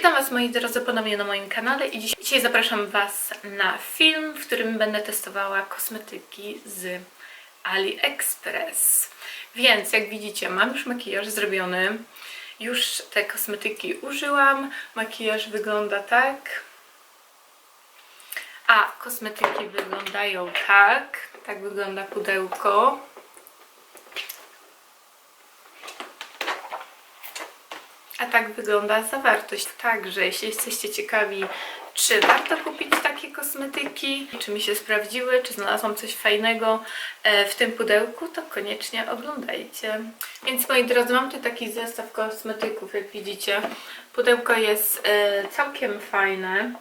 Witam Was moi drodzy ponownie na moim kanale i dzisiaj zapraszam Was na film, w którym będę testowała kosmetyki z AliExpress. Więc jak widzicie mam już makijaż zrobiony, już te kosmetyki użyłam, makijaż wygląda tak, a kosmetyki wyglądają tak, tak wygląda pudełko. A tak wygląda zawartość. Także jeśli jesteście ciekawi, czy warto kupić takie kosmetyki, czy mi się sprawdziły, czy znalazłam coś fajnego e, w tym pudełku, to koniecznie oglądajcie. Więc moi drodzy, mam tu taki zestaw kosmetyków, jak widzicie. Pudełko jest e, całkiem fajne.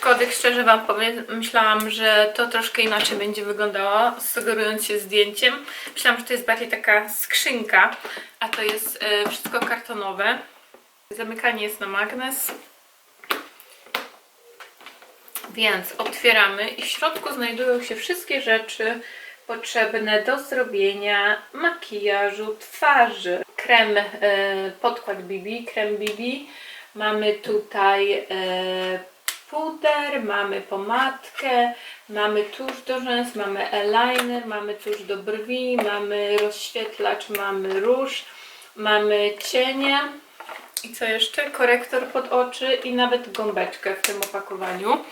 Aczkolwiek szczerze Wam powiem, myślałam, że to troszkę inaczej będzie wyglądało, sugerując się zdjęciem. Myślałam, że to jest bardziej taka skrzynka, a to jest e, wszystko kartonowe. Zamykanie jest na magnes. Więc otwieramy i w środku znajdują się wszystkie rzeczy potrzebne do zrobienia makijażu twarzy. Krem, e, podkład BB, krem BB. Mamy tutaj e, puder, mamy pomadkę, mamy tusz do rzęs, mamy eyeliner, mamy tusz do brwi, mamy rozświetlacz, mamy róż, mamy cienie i co jeszcze? Korektor pod oczy i nawet gąbeczkę w tym opakowaniu.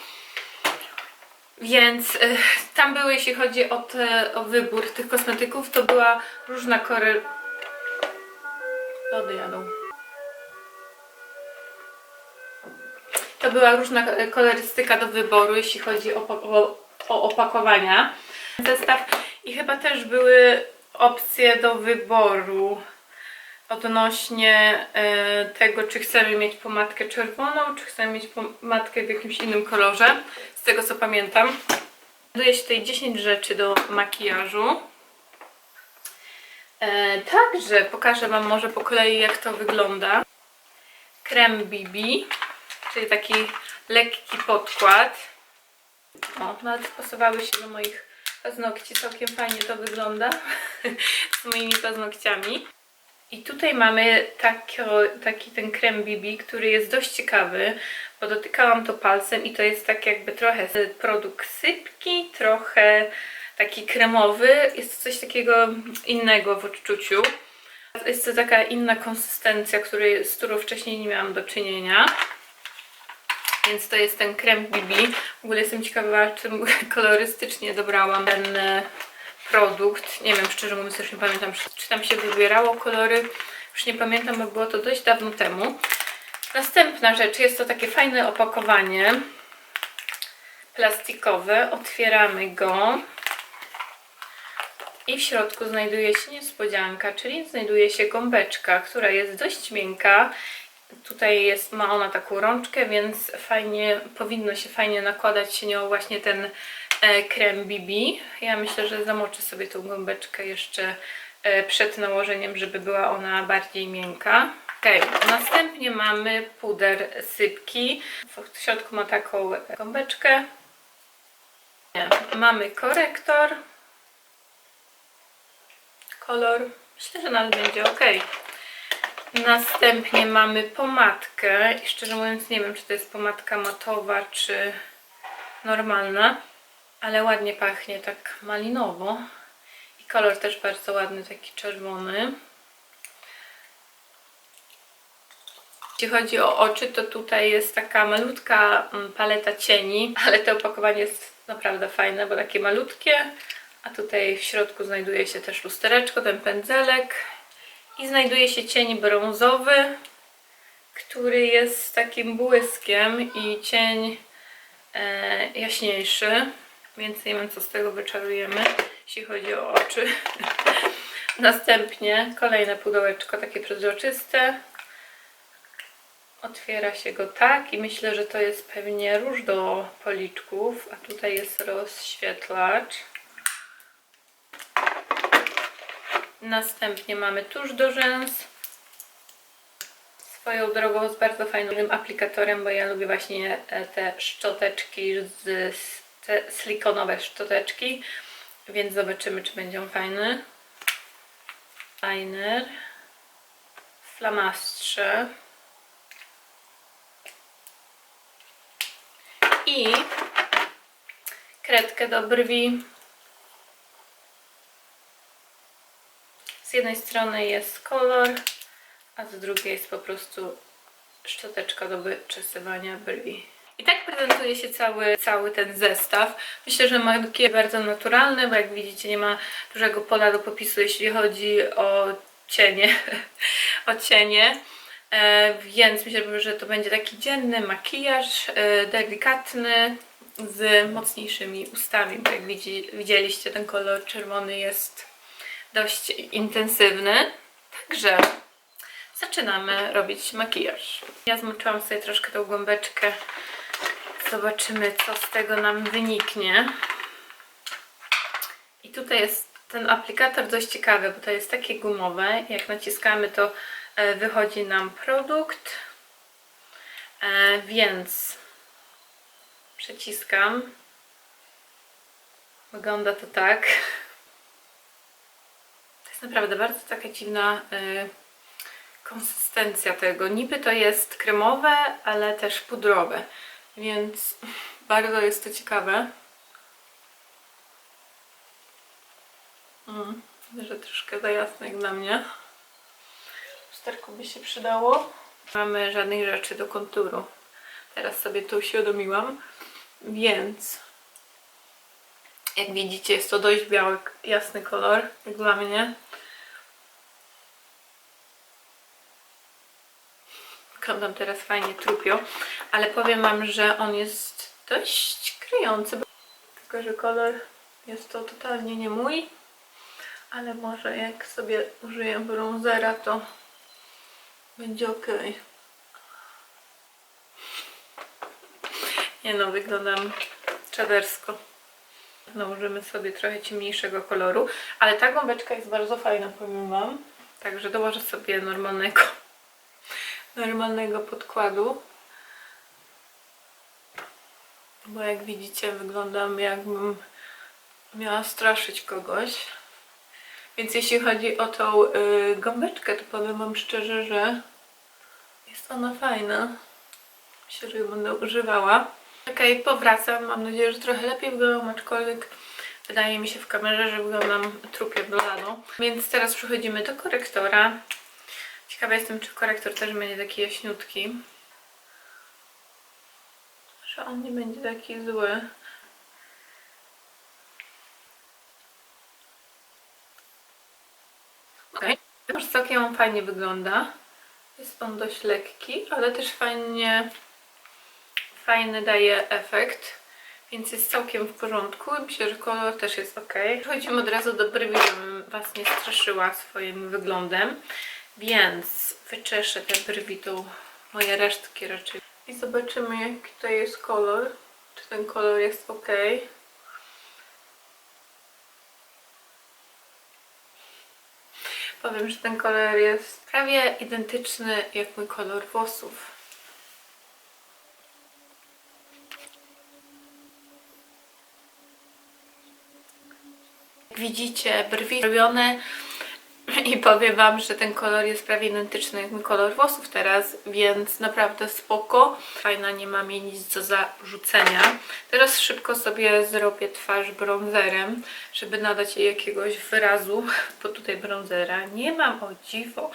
Więc y, tam były, jeśli chodzi o, te, o wybór tych kosmetyków, to była różna kory... Lody jadą. To była różna e, kolorystyka do wyboru, jeśli chodzi o, o, o opakowania. Zestaw i chyba też były opcje do wyboru odnośnie e, tego, czy chcemy mieć pomadkę czerwoną, czy chcemy mieć pomadkę w jakimś innym kolorze, z tego co pamiętam. Znajduje się tutaj 10 rzeczy do makijażu. E, także pokażę Wam może po kolei jak to wygląda. Krem BB, czyli taki lekki podkład. O, nawet pasowały się do moich paznokci, całkiem fajnie to wygląda z moimi paznokciami. I tutaj mamy taki, taki ten krem BB, który jest dość ciekawy, bo dotykałam to palcem i to jest tak jakby trochę produkt sypki, trochę taki kremowy. Jest to coś takiego innego w odczuciu. Jest to taka inna konsystencja, której, z którą wcześniej nie miałam do czynienia. Więc to jest ten krem BB. W ogóle jestem ciekawa, czym kolorystycznie dobrałam ten e, produkt. Nie wiem, szczerze mówiąc, już nie pamiętam, czy tam się wybierało kolory. Już nie pamiętam, bo było to dość dawno temu. Następna rzecz, jest to takie fajne opakowanie plastikowe. Otwieramy go. I w środku znajduje się niespodzianka, czyli znajduje się gąbeczka, która jest dość miękka. Tutaj jest, ma ona taką rączkę, więc fajnie, powinno się fajnie nakładać się nią właśnie ten e, krem BB. Ja myślę, że zamoczę sobie tą gąbeczkę jeszcze e, przed nałożeniem, żeby była ona bardziej miękka. Okay. Następnie mamy puder sypki. W środku ma taką gąbeczkę. Mamy korektor. Kolor. Myślę, że nawet będzie ok. Następnie mamy pomadkę i szczerze mówiąc nie wiem, czy to jest pomadka matowa, czy normalna, ale ładnie pachnie tak malinowo i kolor też bardzo ładny, taki czerwony. Jeśli chodzi o oczy, to tutaj jest taka malutka mm, paleta cieni, ale to opakowanie jest naprawdę fajne, bo takie malutkie, a tutaj w środku znajduje się też lustereczko, ten pędzelek i znajduje się cień brązowy, który jest takim błyskiem i cień e, jaśniejszy, więc nie wiem co z tego wyczarujemy, jeśli chodzi o oczy. Następnie kolejne pudełeczko takie przezroczyste. Otwiera się go tak i myślę, że to jest pewnie róż do policzków, a tutaj jest rozświetlacz. Następnie mamy tuż do rzęs. Swoją drogą z bardzo fajnym aplikatorem, bo ja lubię właśnie e, te szczoteczki, z, te silikonowe szczoteczki, więc zobaczymy, czy będzie on fajny. Liner, flamastrze i kredkę do brwi jednej strony jest kolor, a z drugiej jest po prostu szczoteczka do wyczesywania brwi. I tak prezentuje się cały, cały ten zestaw. Myślę, że makijaż bardzo naturalny, bo jak widzicie nie ma dużego pola do popisu, jeśli chodzi o cienie. o cienie. E, więc myślę, że to będzie taki dzienny makijaż, e, delikatny, z mocniejszymi ustami, bo jak widzi, widzieliście ten kolor czerwony jest dość intensywny. Także zaczynamy robić makijaż. Ja zmoczyłam sobie troszkę tą gąbeczkę. Zobaczymy, co z tego nam wyniknie. I tutaj jest ten aplikator dość ciekawy, bo to jest takie gumowe. Jak naciskamy, to e, wychodzi nam produkt. E, Więc przeciskam. Wygląda to tak. Jest naprawdę bardzo taka dziwna y, konsystencja tego. Niby to jest kremowe, ale też pudrowe, więc bardzo jest to ciekawe. Mm, że troszkę za jasne jak dla mnie. Lusterko by się przydało. Nie mamy żadnych rzeczy do konturu. Teraz sobie to uświadomiłam. Więc jak widzicie jest to dość biały, jasny kolor, jak dla mnie. Wyglądam teraz fajnie trupio, ale powiem Wam, że on jest dość kryjący. Tylko, że kolor jest to totalnie nie mój. Ale może jak sobie użyję bronzera, to będzie ok. Nie no, wyglądam czadersko. Nałożymy sobie trochę ciemniejszego koloru, ale ta gąbeczka jest bardzo fajna, powiem Wam. Także dołożę sobie normalnego, normalnego podkładu. Bo jak widzicie, wyglądam jakbym miała straszyć kogoś. Więc jeśli chodzi o tą y, gąbeczkę, to powiem Wam szczerze, że jest ona fajna. Myślę, że ją będę używała. Okej, powracam. Mam nadzieję, że trochę lepiej wyglądam, aczkolwiek wydaje mi się w kamerze, że wyglądam trupie blado. Więc teraz przechodzimy do korektora. Ciekawa jestem, czy korektor też będzie taki jaśniutki. Że on nie będzie taki zły. Okej, okay. całkiem fajnie wygląda. Jest on dość lekki, ale też fajnie fajny daje efekt, więc jest całkiem w porządku i myślę, że kolor też jest ok. Przechodzimy od razu do brwi, żebym Was nie straszyła swoim wyglądem, więc wyczeszę te brwi, tu moje resztki raczej. I zobaczymy jaki to jest kolor, czy ten kolor jest ok. Powiem, że ten kolor jest prawie identyczny jak mój kolor włosów. widzicie, brwi robione i powiem Wam, że ten kolor jest prawie identyczny jak mój kolor włosów teraz, więc naprawdę spoko. Fajna, nie mam jej nic do zarzucenia. Teraz szybko sobie zrobię twarz bronzerem, żeby nadać jej jakiegoś wyrazu, bo tutaj bronzera nie mam, o dziwo.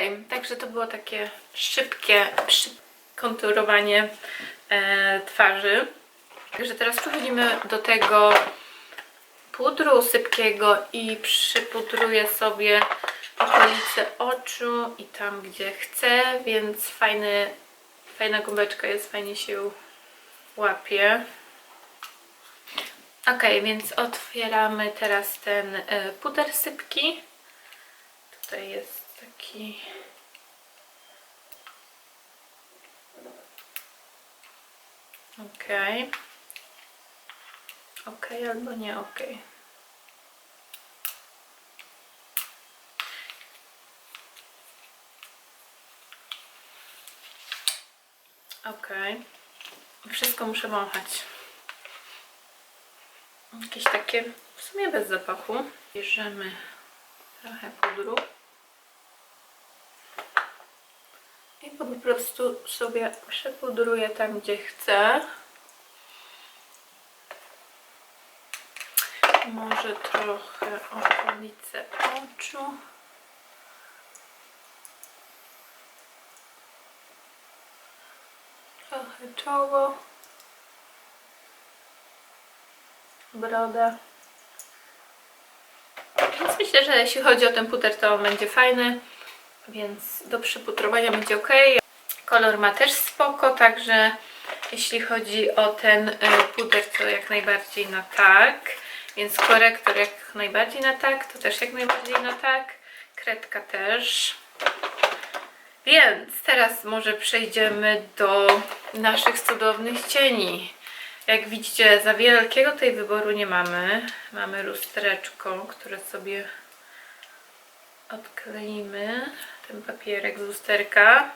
Okej, także to było takie szybkie konturowanie e, twarzy. Także teraz przechodzimy do tego pudru sypkiego i przypudruję sobie okolice oczu i tam gdzie chcę, więc fajny, fajna gąbeczka jest, fajnie się łapie. Ok, więc otwieramy teraz ten e, puder sypki. Tutaj jest taki ok ok albo nie ok ok Wszystko muszę wąchać. Jakieś takie w sumie bez zapachu. Bierzemy trochę pudru. I po prostu sobie przepudruję tam, gdzie chcę. Może trochę okolice oczu. Trochę czoło. Broda. Więc myślę, że jeśli chodzi o ten puder, to on będzie fajny. Więc do przyputrowania będzie ok. Kolor ma też spoko, także jeśli chodzi o ten y, puder, to jak najbardziej na tak. Więc korektor jak najbardziej na tak, to też jak najbardziej na tak. Kredka też. Więc teraz może przejdziemy do naszych cudownych cieni. Jak widzicie, za wielkiego tej wyboru nie mamy. Mamy lustreczko, które sobie odkleimy. Ten papierek z lusterka.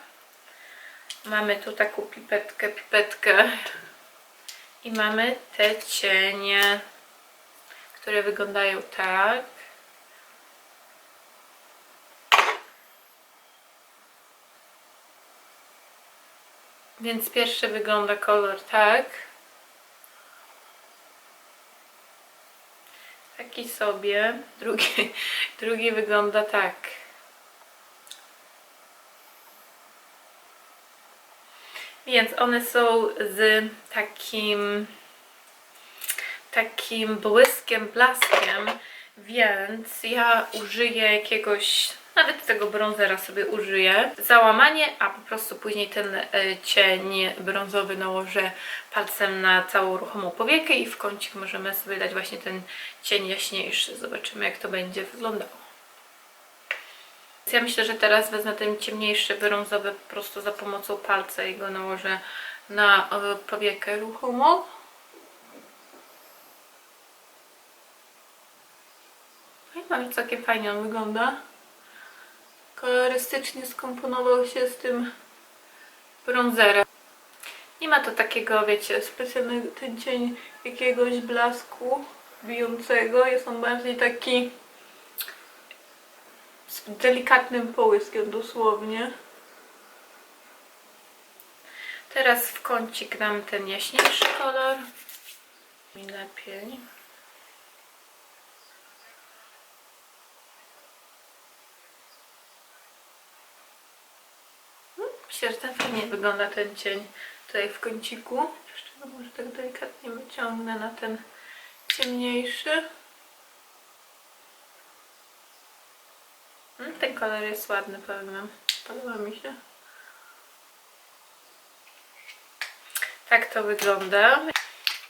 Mamy tu taką pipetkę, pipetkę. I mamy te cienie, które wyglądają tak. Więc pierwszy wygląda kolor tak. Taki sobie. Drugi, drugi wygląda tak. Więc one są z takim takim błyskiem, blaskiem, więc ja użyję jakiegoś, nawet tego brązera sobie użyję. Załamanie, a po prostu później ten e, cień brązowy nałożę palcem na całą ruchomą powiekę i w kącik możemy sobie dać właśnie ten cień jaśniejszy. Zobaczymy jak to będzie wyglądało. Ja myślę, że teraz wezmę ten ciemniejszy brązowy po prostu za pomocą palca i go nałożę na e, powiekę ruchomą. No bardzo całkiem fajnie on wygląda. Kolorystycznie skomponował się z tym bronzerem. Nie ma to takiego, wiecie, specjalnego ten cień jakiegoś blasku bijącego. Jest on bardziej taki delikatnym połyskiem dosłownie. Teraz w kącik dam ten jaśniejszy kolor. Mi lepiej. Myślę, że ten fajnie wygląda ten cień tutaj w kąciku. Jeszcze go może tak delikatnie wyciągnę na ten ciemniejszy. Mm, Ten kolor jest ładny, powiem wam. Podoba mi się. Tak to wygląda.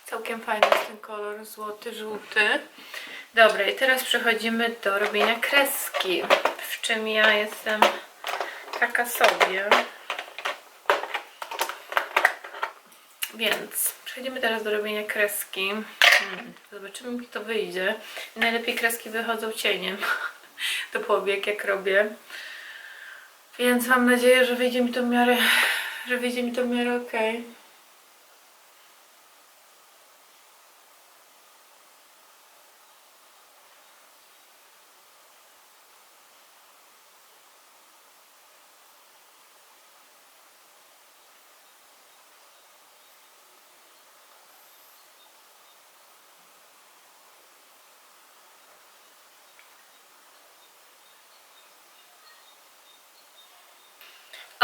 Całkiem fajny jest ten kolor złoty, żółty. Dobra, i teraz przechodzimy do robienia kreski. W czym ja jestem taka sobie. Więc przechodzimy teraz do robienia kreski. Hmm, zobaczymy, jak to wyjdzie. Najlepiej kreski wychodzą cieniem do powiek, jak robię. Więc mam nadzieję, że wyjdzie mi to w miarę, że wyjdzie mi to w miarę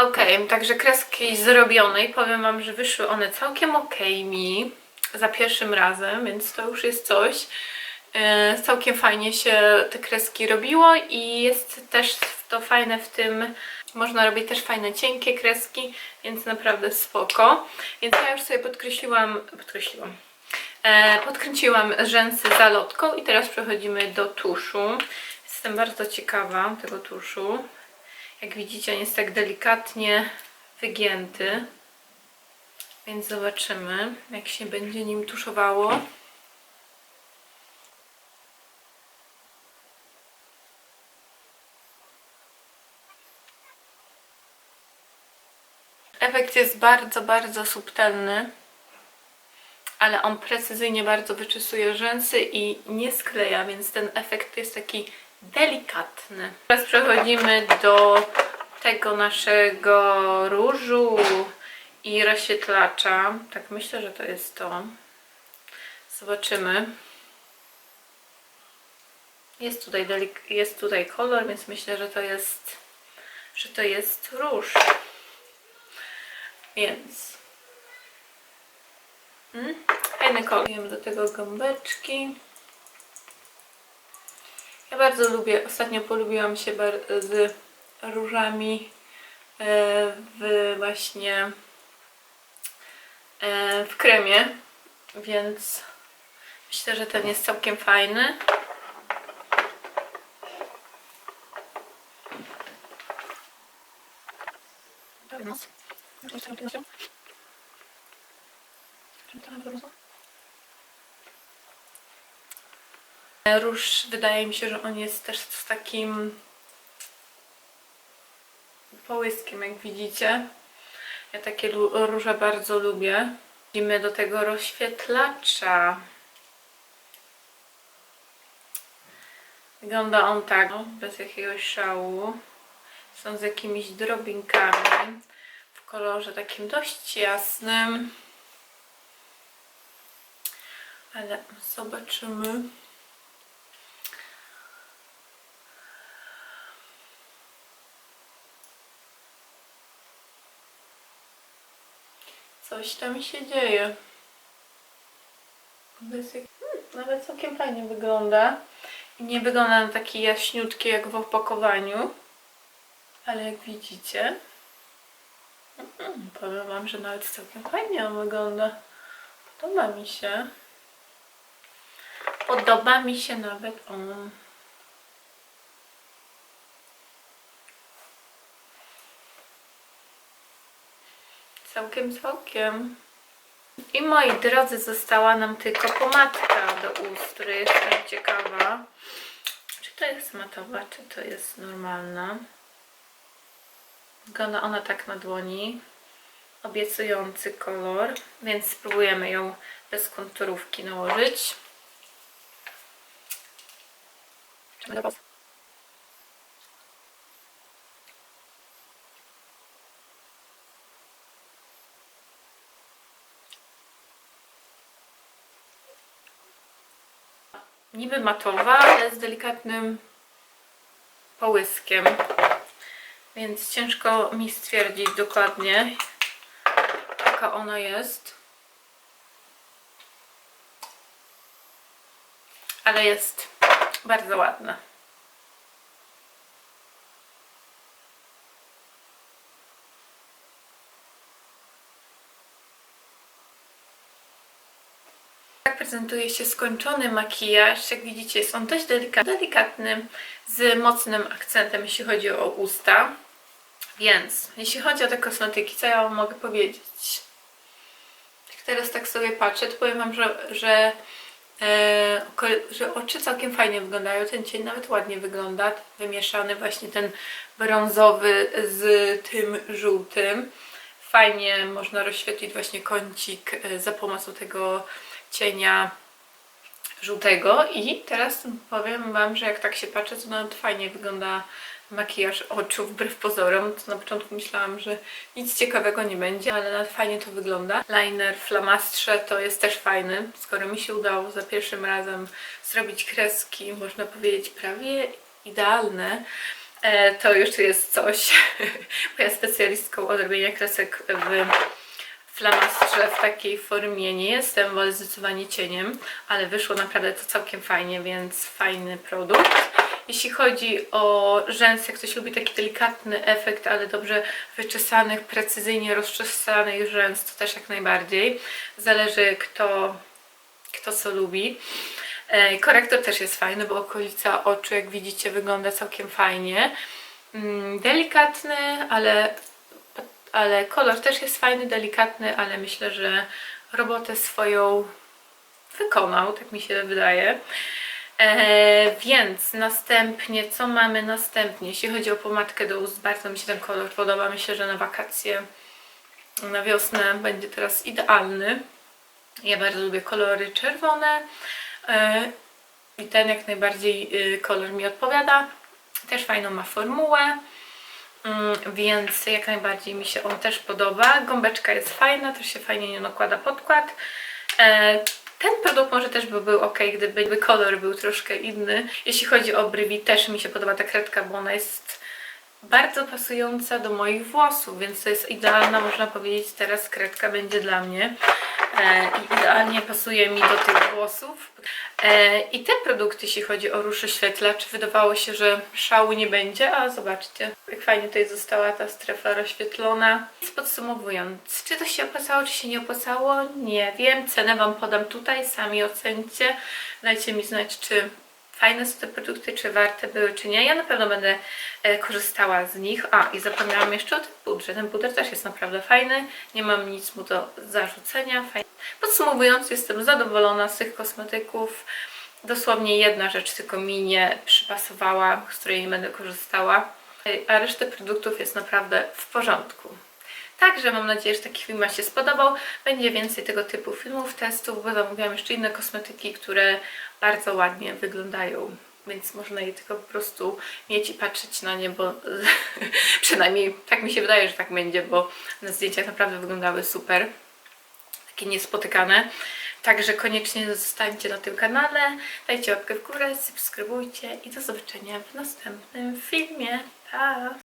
ok. Także kreski zrobione i powiem Wam, że wyszły one całkiem ok mi za pierwszym razem, więc to już jest coś. E, Całkiem fajnie się te kreski robiło i jest też to fajne w tym, można robić też fajne cienkie kreski, więc naprawdę spoko. Więc ja już sobie podkreśliłam, podkreśliłam, e, podkręciłam rzęsy zalotką i teraz przechodzimy do tuszu. Jestem bardzo ciekawa tego tuszu. Jak widzicie, on jest tak delikatnie wygięty. Więc zobaczymy, jak się będzie nim tuszowało. Efekt jest bardzo, bardzo subtelny. ale on precyzyjnie bardzo wyczesuje rzęsy i nie skleja, więc ten efekt jest taki delikatny. Teraz przechodzimy do tego naszego różu i rozświetlacza. Tak myślę, że to jest to. Zobaczymy. Jest tutaj, jest tutaj kolor, więc myślę, że to jest, że to jest róż. Więc mm, fajny kolor. Do tego gąbeczki. Ja bardzo lubię, ostatnio polubiłam się z różami e, w właśnie e, w kremie, więc myślę, że ten jest całkiem fajny. Róż wydaje mi się, że on jest też z takim połyskiem, jak widzicie. Ja takie róże bardzo lubię. Idziemy do tego rozświetlacza. Wygląda on tak, no, bez jakiegoś szału. Są z jakimiś drobinkami w kolorze takim dość jasnym. Ale zobaczymy. Coś tam się dzieje. Hmm, nawet całkiem fajnie wygląda. I nie wygląda na taki jaśniutki jak w opakowaniu. Ale jak widzicie, mm, powiem Wam, że nawet całkiem fajnie on wygląda. Podoba mi się. Podoba mi się nawet on. Całkiem, całkiem. I moi drodzy, została nam tylko pomadka do ust, która jestem ciekawa. Czy to jest matowa, czy to jest normalna? Wygląda ona tak na dłoni. Obiecujący kolor, więc spróbujemy ją bez konturówki nałożyć. Niby matowa, ale z delikatnym połyskiem. Więc ciężko mi stwierdzić dokładnie, jaka ona jest. Ale jest bardzo ładna. Tak prezentuje się skończony makijaż. Jak widzicie, jest on dość delikatny, z mocnym akcentem, jeśli chodzi o usta. Więc, jeśli chodzi o te kosmetyki, co ja Wam mogę powiedzieć? Jak teraz tak sobie patrzę, to powiem Wam, że, że, e, że oczy całkiem fajnie wyglądają. Ten cień nawet ładnie wygląda. Wymieszany właśnie ten brązowy z tym żółtym. Fajnie można rozświetlić właśnie kącik e, za pomocą tego cienia żółtego i teraz powiem Wam, że jak tak się patrzę, to nawet fajnie wygląda makijaż oczu wbrew pozorom. To na początku myślałam, że nic ciekawego nie będzie, ale nawet fajnie to wygląda. Liner w flamastrze to jest też fajny, skoro mi się udało za pierwszym razem zrobić kreski, można powiedzieć prawie idealne, e, to już jest coś, bo ja specjalistką od robienia kresek w flamastrze w takiej formie nie jestem, wolę zdecydowanie cieniem, ale wyszło naprawdę to całkiem fajnie, więc fajny produkt. Jeśli chodzi o rzęsy, jak ktoś lubi taki delikatny efekt, ale dobrze wyczesanych, precyzyjnie rozczesanych rzęs, to też jak najbardziej. Zależy kto, kto co lubi. E, Korektor też jest fajny, bo okolica oczu, jak widzicie, wygląda całkiem fajnie. Mm, Delikatny, ale ale kolor też jest fajny, delikatny, ale myślę, że robotę swoją wykonał, tak mi się wydaje. E, więc następnie, co mamy następnie? Jeśli chodzi o pomadkę do ust, bardzo mi się ten kolor podoba. Myślę, że na wakacje, na wiosnę będzie teraz idealny. Ja bardzo lubię kolory czerwone e, i ten jak najbardziej y, kolor mi odpowiada. Też fajną ma formułę, więc jak najbardziej mi się on też podoba. Gąbeczka jest fajna, też się fajnie nie nakłada podkład. E, ten produkt może też by był ok, gdyby kolor był troszkę inny. Jeśli chodzi o brwi, też mi się podoba ta kredka, bo ona jest bardzo pasująca do moich włosów, więc to jest idealna, można powiedzieć, teraz kredka będzie dla mnie. E, I idealnie pasuje mi do tych włosów. E, I te produkty, jeśli chodzi o róż oświetlacz, wydawało się, że szału nie będzie, a zobaczcie, jak fajnie tutaj została ta strefa rozświetlona. Więc podsumowując, czy to się opłacało, czy się nie opłacało? Nie wiem. Cenę Wam podam tutaj, sami ocencie. Dajcie mi znać, czy fajne są te produkty, czy warte były, czy nie. Ja na pewno będę e, korzystała z nich. A, i zapomniałam jeszcze o tym pudrze. Ten puder też jest naprawdę fajny. Nie mam nic mu do zarzucenia. Fajny. Podsumowując, jestem zadowolona z tych kosmetyków. Dosłownie jedna rzecz tylko mi nie przypasowała, z której nie będę korzystała. A reszta produktów jest naprawdę w porządku. Także mam nadzieję, że taki film się spodobał. Będzie więcej tego typu filmów, testów, bo zamówiłam jeszcze inne kosmetyki, które bardzo ładnie wyglądają. Więc można je tylko po prostu mieć i patrzeć na nie, bo przynajmniej tak mi się wydaje, że tak będzie, bo na zdjęciach naprawdę wyglądały super. Takie niespotykane. Także koniecznie zostańcie na tym kanale, dajcie łapkę w górę, subskrybujcie i do zobaczenia w następnym filmie. Pa!